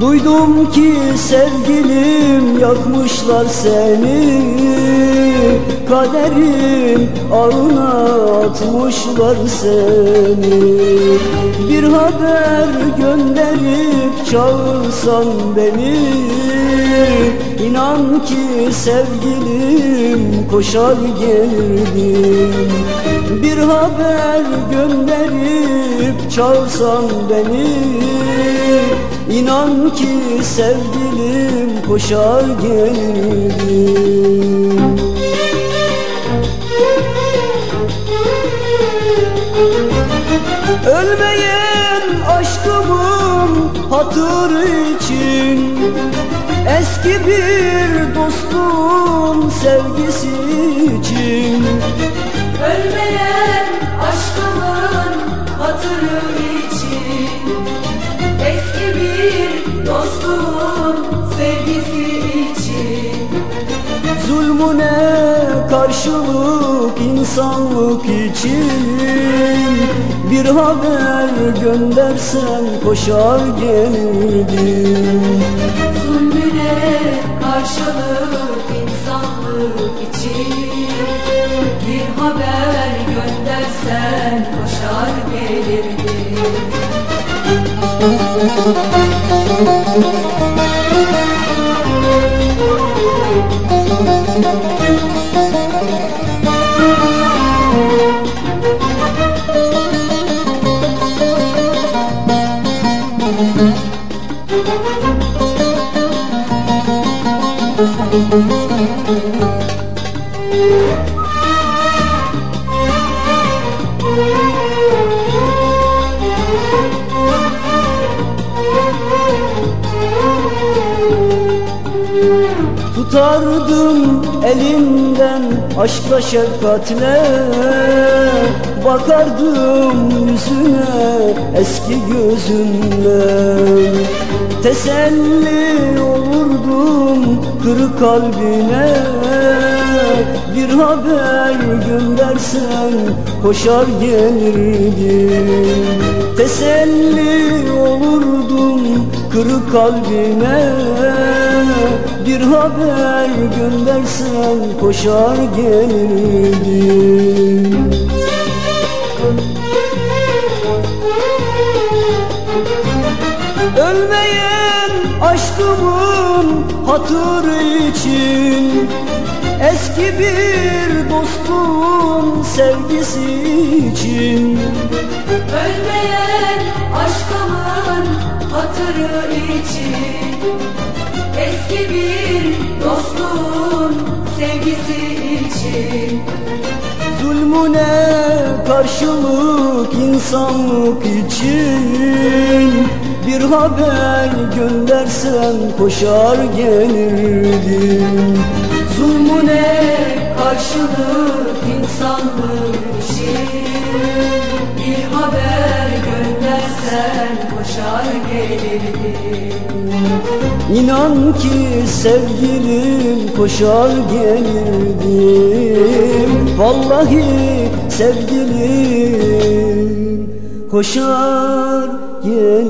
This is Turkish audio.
Duydum ki sevgilim yakmışlar seni. Kaderin ağına atmışlar seni. Bir haber gönderip çağırsan beni. İnan ki sevgilim koşar gelirdim Bir haber gönderip çağırsan beni İnan ki sevgilim koşar gelirdim Ölmeyen aşkımın hatırı için Eski bir dostum sevgisi için. Ölmeyen aşkımın hatırı dostum sevgisi için. Zulmüne karşılık insanlık için. Bir haber göndersen koşar gelirdim. Zulmüne karşılık Música Tutardım elinden aşkla şefkatle. Bakardım yüzüne eski gözünle Teselli olurdum kırık kalbine. Bir haber göndersen koşar gelirdim Teselli olurdum kırık kalbine Bir haber göndersen koşar gelirdim Ölmeyen aşkımın hatırı için Eski bir dostum sevgisi için. Ölmeyen aşkımın hatırı için Eski bir dostum sevgisi için. Zulmüne karşılık insanlık için? Bir haber göndersen koşar gelirdim. Zulmüne karşılık insanlık için? Bir haber göndersen koşar gelirdim İnan ki sevgilim koşar gelirdim. Vallahi sevgilim koşar gelirdim